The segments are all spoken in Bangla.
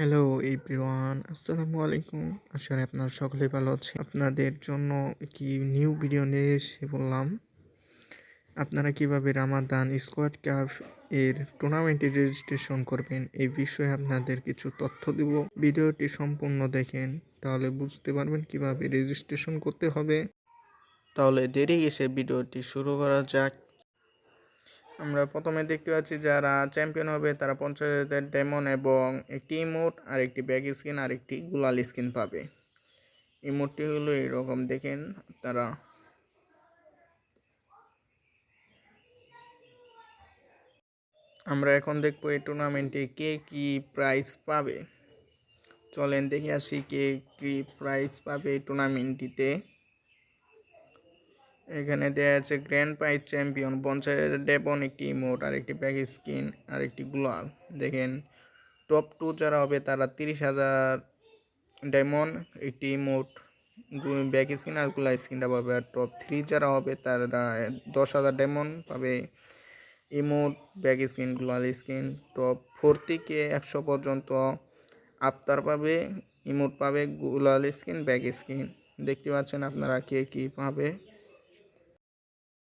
হ্যালো এভরিওয়ান আসসালামু আলাইকুম আসলে আপনারা সকলে ভালো আছেন। আপনাদের জন্য একটি নিউ ভিডিও নিয়ে এসে বললাম। আপনারা কীভাবে রামাদান স্কোয়াড কাপ এর টুর্নামেন্টে রেজিস্ট্রেশন করবেন এই বিষয়ে আপনাদের কিছু তথ্য দেব। ভিডিওটি সম্পূর্ণ দেখেন, তাহলে বুঝতে পারবেন কীভাবে রেজিস্ট্রেশন করতে হবে। তাহলে দেরি এসে ভিডিওটি শুরু করা যাক। আমরা প্রথমে দেখতে পাচ্ছি যারা চ্যাম্পিয়ন হবে, তারা পঞ্চাশ হাজার ডেমন এবং একটি ইমোট আর একটি ব্যাগ স্কিন আর একটি গুলাল স্কিন পাবে। ইমোটটি হলো এরকম, দেখেন তারা। আমরা এখন দেখব এই টুর্নামেন্টে কে কি প্রাইজ পাবে। চলেন দেখে আসি কে কি প্রাইজ পাবে এই টুর্নামেন্টটিতে এখানে দেওয়া আছে গ্র্যান্ড প্রাইজ চ্যাম্পিয়ন পঞ্চায়েত ডেবন একটি ইমোট আর একটি ব্যাগ স্কিন আর একটি গ্লোয়াল দেখেন টপ টু যারা হবে তারা তিরিশ হাজার ডায়মন্ড একটি ইমোট ব্যাগ স্কিন আরগুলা স্কিনটা পাবে। আর টপ থ্রি যারা হবে তারা দশ হাজার ডায়মন্ড পাবে। Emote bag skin gloo wall skin top four থেকে একশো পর্যন্ত আফতার পাবে। ইমোট পাবে গুলাল স্কিন ব্যাগ স্কিন দেখতে পাচ্ছেন আপনারা কে কী পাবে।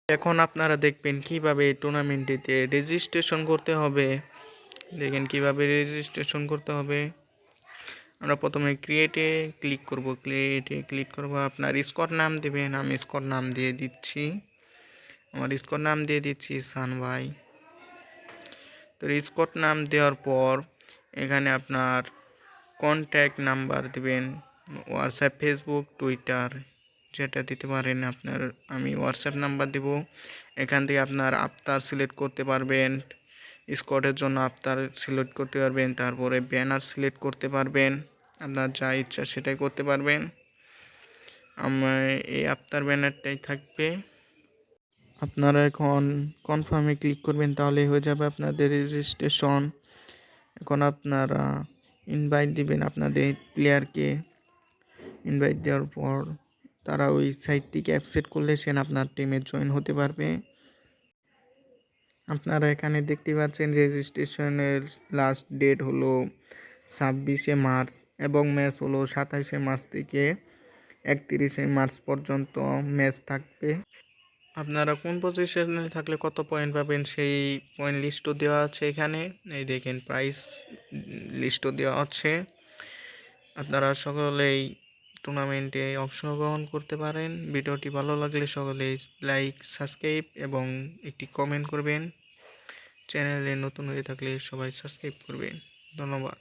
এখন আপনারা দেখবেন কীভাবে এই টুর্নামেন্টটিতে রেজিস্ট্রেশন করতে হবে। দেখেন কীভাবে রেজিস্ট্রেশন করতে হবে। আমরা প্রথমে ক্রিয়েটে ক্লিক করব। ক্রিয়েটে ক্লিক করব। আপনার স্কট নাম দেবেন। আমি স্কট নাম দিয়ে দিচ্ছি। আমার স্কট নাম দিয়ে দিচ্ছি সান ভাই। তো স্কট নাম দেওয়ার পর এখানে আপনার কন্ট্যাক্ট নাম্বার দেবেন। হোয়াটসঅ্যাপ ফেসবুক টুইটার যেটা দিতে পারেন আপনার, আমি হোয়াটসঅ্যাপ নাম্বার দিব। এখান থেকে আপনার আফতার সিলেক্ট করতে পারবেন। স্কটের জন্য আফতার সিলেক্ট করতে পারবেন। তারপরে ব্যানার সিলেক্ট করতে পারবেন। আপনার যা ইচ্ছা সেটাই করতে পারবেন। আমার এই আফতার ব্যানারটাই থাকবে। আপনারা এখন কনফার্মে ক্লিক করবেন, তাহলে হয়ে যাবে আপনাদের রেজিস্ট্রেশন এখন আপনারা ইনভাইট দিবেন আপনাদের প্লেয়ারকে ইনভাইট দেওয়ার পর তারা ওই সাইট থেকে অ্যাপসেট করলে সে আপনার টিমে জয়েন হতে পারবে। আপনারা এখানে দেখতে পাচ্ছেন রেজিস্ট্রেশনের লাস্ট ডেট হলো ছাব্বিশে মার্চ এবং ম্যাচ হলো সাতাশে মার্চ থেকে একত্রিশে মার্চ পর্যন্ত ম্যাচ থাকবে। আপনারা কোন পজিশনে থাকলে কত পয়েন্ট পাবেন সেই পয়েন্ট লিস্টও দেওয়া আছে এখানে। এই দেখেন প্রাইস লিস্টও দেওয়া আছে। আপনারা সকলেই টুর্নামেন্টে অংশগ্রহণ করতে পারেন। ভিডিওটি ভালো লাগলে সকলে লাইক সাবস্ক্রাইব এবং একটি কমেন্ট করবেন। চ্যানেলে নতুন হয়ে থাকলে সবাই সাবস্ক্রাইব করবেন। ধন্যবাদ।